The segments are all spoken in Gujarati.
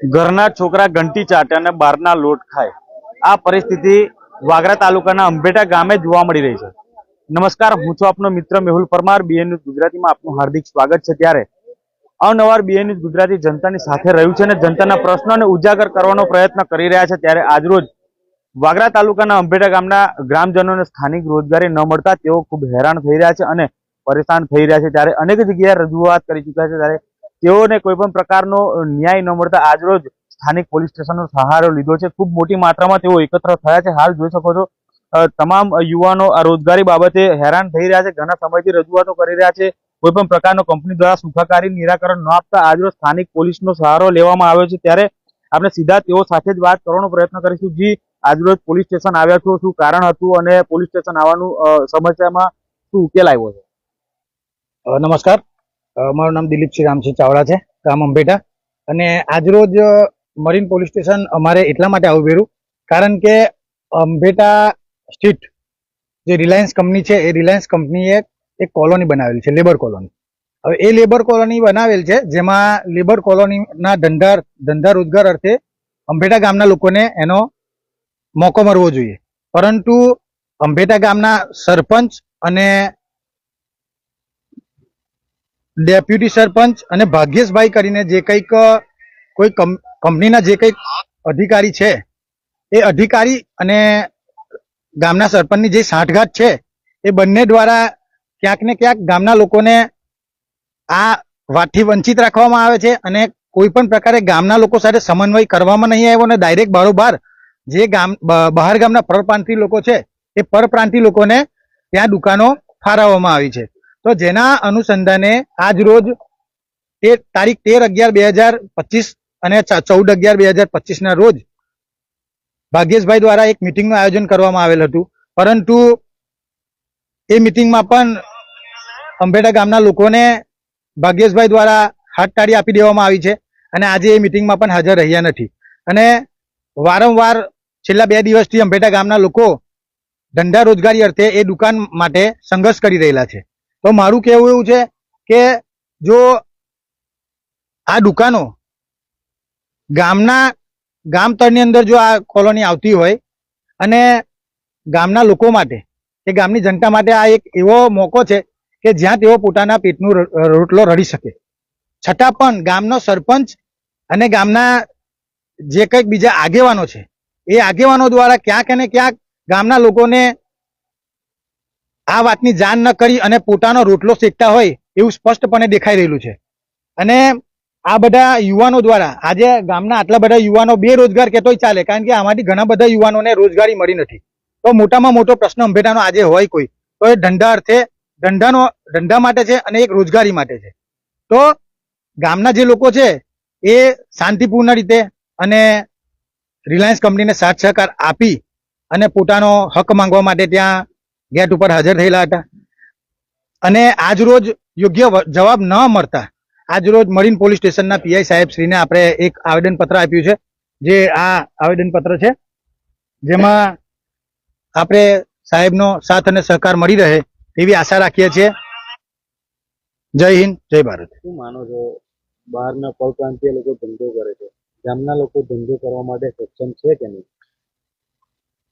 ઘરના છોકરા ઘંટી ચાટે અને બહારના લોટ ખાય. આ પરિસ્થિતિ વાગરા તાલુકાના અંબેટા ગામે જોવા મળી રહી છે. નમસ્કાર, હું છું આપનો મિત્ર મેહુલ પરમાર બીએન ગુજરાતીમાં આપનું હાર્દિક સ્વાગત છે ત્યારે. અવનવાર બીએન ન્યૂઝ ગુજરાતી જનતાની સાથે રહ્યું છે અને જનતાના પ્રશ્નોને ઉજાગર કરવાનો પ્રયત્ન કરી રહ્યા છે ત્યારે આજરોજ વાગરા તાલુકાના અંબેટા ગામના ગ્રામજનોને સ્થાનિક રોજગારી ન મળતા તેઓ ખૂબ હેરાન થઈ રહ્યા છે અને પરેશાન થઈ રહ્યા છે ત્યારે અનેક જગ્યાએ રજૂઆત કરી ચૂક્યા છે ત્યારે તેઓને કોઈ પણ પ્રકારનો ન્યાય ન મળતા આજરોજ સ્થાનિક પોલીસ સ્ટેશનનો સહારો લીધો છે. ખૂબ મોટી માત્રામાં તેઓ એકત્ર થયા છે. હાલ જોઈ શકો છો તમામ યુવાનો આ રોજગારી બાબતે હેરાન થઈ રહ્યા છે. ઘણા સમયથી રજૂઆતો કરી રહ્યા છે. કોઈ પણ પ્રકારનો કંપની દ્વારા સુખાકારી નિરાકરણ ન આપતા આજરોજ સ્થાનિક પોલીસનો સહારો લેવામાં આવ્યો છે. ત્યારે આપણે સીધા તેઓ સાથે જ વાત કરવાનો પ્રયત્ન કરીશું. જી, આજરોજ પોલીસ સ્ટેશન આવ્યા છો. શું કારણ હતું અને પોલીસ સ્ટેશન આવવાનું સમસ્યામાં શું ઉકેલ આવ્યો છે? નમસ્કાર. મારું નામ દિલીપસિંહ રામસિંહ ચાવડા છે, ગામ અંબેટા. અને આજરોજ મરીન પોલીસ સ્ટેશન અમારે એટલા માટે આવવું પહેર્યું કારણ કે અંબેટા સ્ટ્રીટ જે રિલાયન્સ કંપની છે, એ રિલાયન્સ કંપનીએ એક કોલોની બનાવેલી છે, લેબર કોલોની. હવે એ લેબર કોલોની બનાવેલ છે, જેમાં લેબર કોલોનીના ધંધા ધંધા રોજગાર અર્થે અંબેટા ગામના લોકોને એનો મોકો મળવો જોઈએ. પરંતુ અંબેટા ગામના સરપંચ અને ડેપ્યુટી સરપંચ અને ભાગ્યેશભાઈ કરીને જે કંઈક કોઈ કંપ- કંપનીના જે કંઈક અધિકારી છે, એ અધિકારી અને ગામના સરપંચની જે સાંઠગાંઠ છે, એ બંને દ્વારા ક્યાંક ને ક્યાંક ગામના લોકોને આ વાતથી વંચિત રાખવામાં આવે છે અને કોઈ પણ પ્રકારે ગામના લોકો સાથે સમન્વય કરવામાં નહીં આવ્યો અને ડાયરેક્ટ બારોબાર જે ગામ બહાર ગામના પરપ્રાંતિ લોકો છે, એ પરપ્રાંતિ લોકોને ત્યાં દુકાનો ફાળવવામાં આવી છે. તો જેના અનુસંધાને આજ રોજ તે તારીખ તેર અગિયાર બે હજાર પચીસ અને ચૌદ અગિયાર બે હજાર પચીસ ના રોજ ભાગ્યેશભાઈ દ્વારા એક મિટિંગનું આયોજન કરવામાં આવેલ હતું. પરંતુ એ મિટિંગમાં પણ અંબેડા ગામના લોકોને ભાગ્યેશભાઈ દ્વારા હાથ તાળી આપી દેવામાં આવી છે અને આજે એ મિટિંગમાં પણ હાજર રહ્યા નથી. અને વારંવાર છેલ્લા બે દિવસથી અંબેટા ગામના લોકો ધંધા રોજગારી અર્થે એ દુકાન માટે સંઘર્ષ કરી રહેલા છે. તો મારું કહેવું એવું છે કે જો આ દુકાનો ગામના, ગામ તળની અંદર જો આ કોલોની આવતી હોય અને ગામના લોકો માટે કે ગામની જનતા માટે આ એક એવો મોકો છે કે જ્યાં તેઓ પોતાના પેટનું રોટલો રડી શકે. છતાં પણ ગામનો સરપંચ અને ગામના જે કંઈક બીજા આગેવાનો છે, એ આગેવાનો દ્વારા ક્યાંક અને ક્યાંક ગામના લોકોને આ વાતની જાણ ન કરી અને પોતાનો રોટલો શેકતા હોય એવું સ્પષ્ટપણે દેખાઈ રહેલું છે. અને આ બધા યુવાનો દ્વારા, આજે ગામના આટલા બધા યુવાનો બેરોજગાર કહેતોય ચાલે, કારણ કે આમાંથી ઘણા બધા યુવાનોને રોજગારી મળી નથી. તો મોટામાં મોટો પ્રશ્ન અંભેટાનો આજે હોય કોઈ. તો એ ધંધા અર્થે ધંધાનો, ધંધા માટે છે અને એક રોજગારી માટે છે. તો ગામના જે લોકો છે એ શાંતિપૂર્ણ રીતે અને રિલાયન્સ કંપનીને સાથ સહકાર આપી અને પોતાનો હક માંગવા માટે ત્યાં ગેટ ઉપર હાજર થયેલા હતા. અને આજ રોજ યોગ્ય જવાબ ન મળતા આજ રોજ મરીન પોલીસ સ્ટેશનના પીઆઈ સાહેબ શ્રીને આપણે એક આવેદનપત્ર આપ્યું છે જે આ આવેદનપત્ર છે જેમાં આપણે સાહેબનો સાથ અને સહકાર મળી રહે એવી આશા રાખીએ છીએ. જય હિન્દ જય ભારત. શું માનો છો? બહારના પરપ્રાંતીય લોકો ધંધો કરે છે. ગામના લોકો ધંધો કરવા માટે સક્ષમ છે કે નહીં?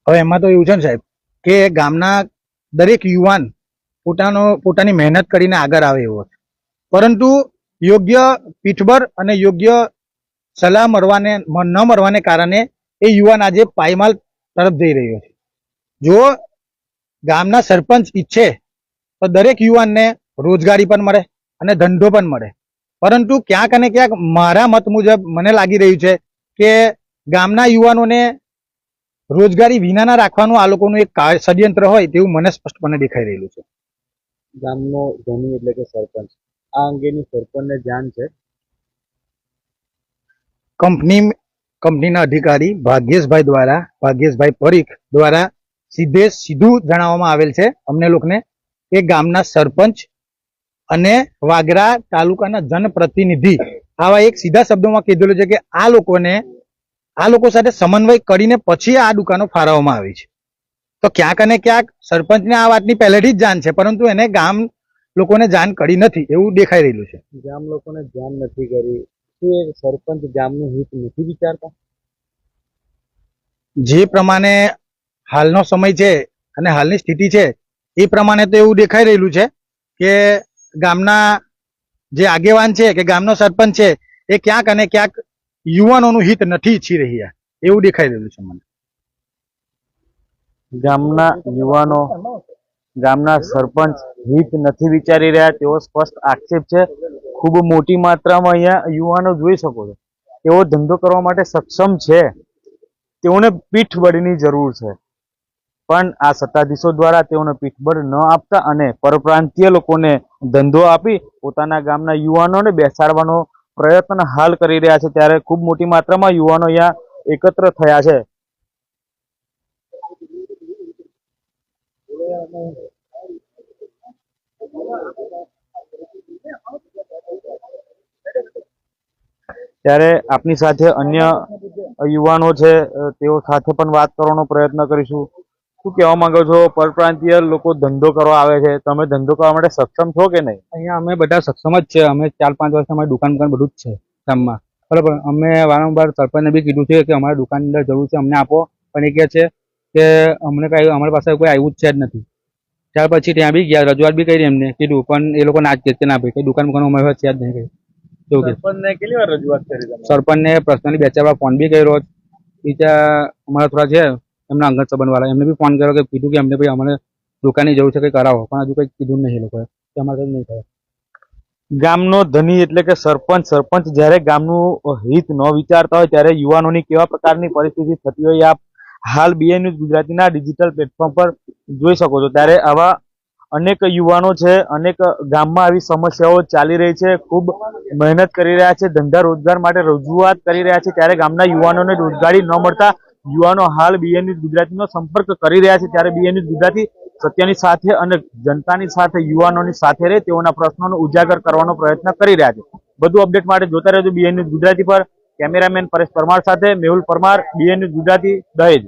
હવે એમાં તો એવું છે ને સાહેબ કે ગામના દરેક યુવાન પોતાનો, પોતાની મહેનત કરીને આગળ આવે એવો છે. પરંતુ યોગ્ય પીઠબળ અને યોગ્ય સલાહ મળવાને, ન મળવાને કારણે એ યુવાન આજે પાયમાલ તરફ જઈ રહ્યો છે. જો ગામના સરપંચ ઈચ્છે, તો દરેક યુવાનને રોજગારી પણ મળે અને ધંધો પણ મળે. પરંતુ ક્યાંક અને ક્યાંક મારા મત મુજબ મને લાગી રહ્યું છે કે ગામના યુવાનોને રોજગારી વિનાના રાખવાનું આ લોકોનું એક ષડયંત્ર હોય તેવું મને સ્પષ્ટપણે દેખાઈ રહેલું છે. ગામનો ધની એટલે કે સરપંચ. આ અંગેની સરપંચને જાણ છે? કંપની કંપનીના અધિકારી ભાગ્યેશભાઈ દ્વારા ભાગ્યેશભાઈ પરીખ દ્વારા સીધે સીધું જણાવવામાં આવેલ છે અમને લોકોને કે ગામના સરપંચ અને વાગરા તાલુકાના જનપ્રતિનિધિ આવા એક સીધા શબ્દોમાં કીધેલું છે કે આ લોકોને આ લોકો સાથે સમન્વય કરીને પછી આ દુકાનો ફાળવવામાં આવી છે. તો ક્યાંક અને ક્યાંક સરપંચને આ વાતની પહેલેથી જ જાણ છે પરંતુ એને ગામ લોકોને જાણ કરી નથી એવું દેખાઈ રહેલું છે. ગામ લોકોને જાણ નથી કરી. શું એ સરપંચ ગામનું હિત નથી વિચારતા? જે પ્રમાણે હાલનો સમય છે અને હાલની સ્થિતિ છે એ પ્રમાણે તો એવું દેખાઈ રહેલું છે કે ગામના જે આગેવાન છે કે ગામનો સરપંચ છે એ ક્યાંક અને ક્યાંક યુવાનોનું હિત નથી ઈચ્છી રહ્યા. એવું દેખાઈ રહ્યું છે મને. ગામના યુવાનો, ગામના સરપંચ હિત નથી વિચારી રહ્યા તેવો સ્પષ્ટ આક્ષેપ છે. ખૂબ મોટી માત્રામાં અહીંયા યુવાનો જોઈ શકો છો. તેઓ ધંધો કરવા માટે સક્ષમ છે. તેઓને પીઠબળની જરૂર છે. પણ આ સત્તાધીશો દ્વારા તેઓને પીઠબળ ન આપતા અને પરપ્રાંતીય લોકોને ધંધો આપી પોતાના ગામના યુવાનોને બેસાડવાનો પ્રયત્ન હાલ કરી રહ્યા છે ત્યારે ખૂબ મોટી માત્રામાં યુવાનો અહીંયા એકત્ર થયા છે. ત્યારે આપની સાથે અન્ય યુવાનો છે, તેઓ સાથે પણ વાત કરવાનો પ્રયત્ન કરીશું. શું કહેવા માંગો છો? પરપ્રાંતીય લોકો ધંધો કરવા આવે છે. તમે ધંધો કરવા માટે સક્ષમ છો કે નહીં? અહીંયા અમે બધા સક્ષમ જ છે. અમે ચાર પાંચ વર્ષ અમારી દુકાન દુકાન બધું જ છે ગામમાં. બરાબર. અમે વારંવાર સરપંચને બી કીધું છે કે અમારી દુકાનની અંદર જરૂર છે અમને આપો. પણ એ કહે છે કે અમને કઈ અમારી પાસે કોઈ આવ્યું જ છે જ નથી. ત્યાર પછી ત્યાં બી ગયા રજૂઆત બી કરી એમને કીધું. પણ એ લોકો ના જ કે ના ભાઈ કઈ દુકાન દુકાન અમારી પાસે છે જ નહીં કઈ. સરપંચને કેટલી વાર રજૂઆત કરી સરપંચને પર્સનલી બે ચાર વાર ફોન બી કર્યો. બીજા અમારા થોડા છે એમના અંગત સંબંધવાળા, એમને બી ફોન કર્યો કે કીધું કે અમને ભાઈ અમને દુકાનની જરૂર છે કંઈ કરાવો, પણ હજુ કંઈ કીધું નહીં એ લોકોએ. કે અમારે કંઈ નહીં થાય. ગામનો ધની એટલે કે સરપંચ સરપંચ જ્યારે ગામનું હિત ન વિચારતા હોય ત્યારે યુવાનોની કેવા પ્રકારની પરિસ્થિતિ થતી હોય આપ હાલ બીએ ન્યૂઝ ગુજરાતીના ડિજિટલ પ્લેટફોર્મ પર જોઈ શકો છો. ત્યારે આવા અનેક યુવાનો છે, અનેક ગામમાં આવી સમસ્યાઓ ચાલી રહી છે, ખૂબ મહેનત કરી રહ્યા છે, ધંધા રોજગાર માટે રજૂઆત કરી રહ્યા છે. ત્યારે ગામના યુવાનોને રોજગારી ન મળતા યુવાનો હાલ બીએ ન્યૂઝ ગુજરાતીનો સંપર્ક કરી રહ્યા છે. ત્યારે બીએ ન્યૂઝ ગુજરાતી સત્યની સાથે અને જનતાની સાથે, યુવાનોની સાથે રહે તેઓના પ્રશ્નોનો ઉજાગર કરવાનો પ્રયત્ન કરી રહ્યા છે. બધું અપડેટ માટે જોતા રહેજો બીએ ન્યૂઝ ગુજરાતી પર. કેમેરામેન પરેશ પરમાર સાથે Mehul Parmar B A news Gujarati, Dahej.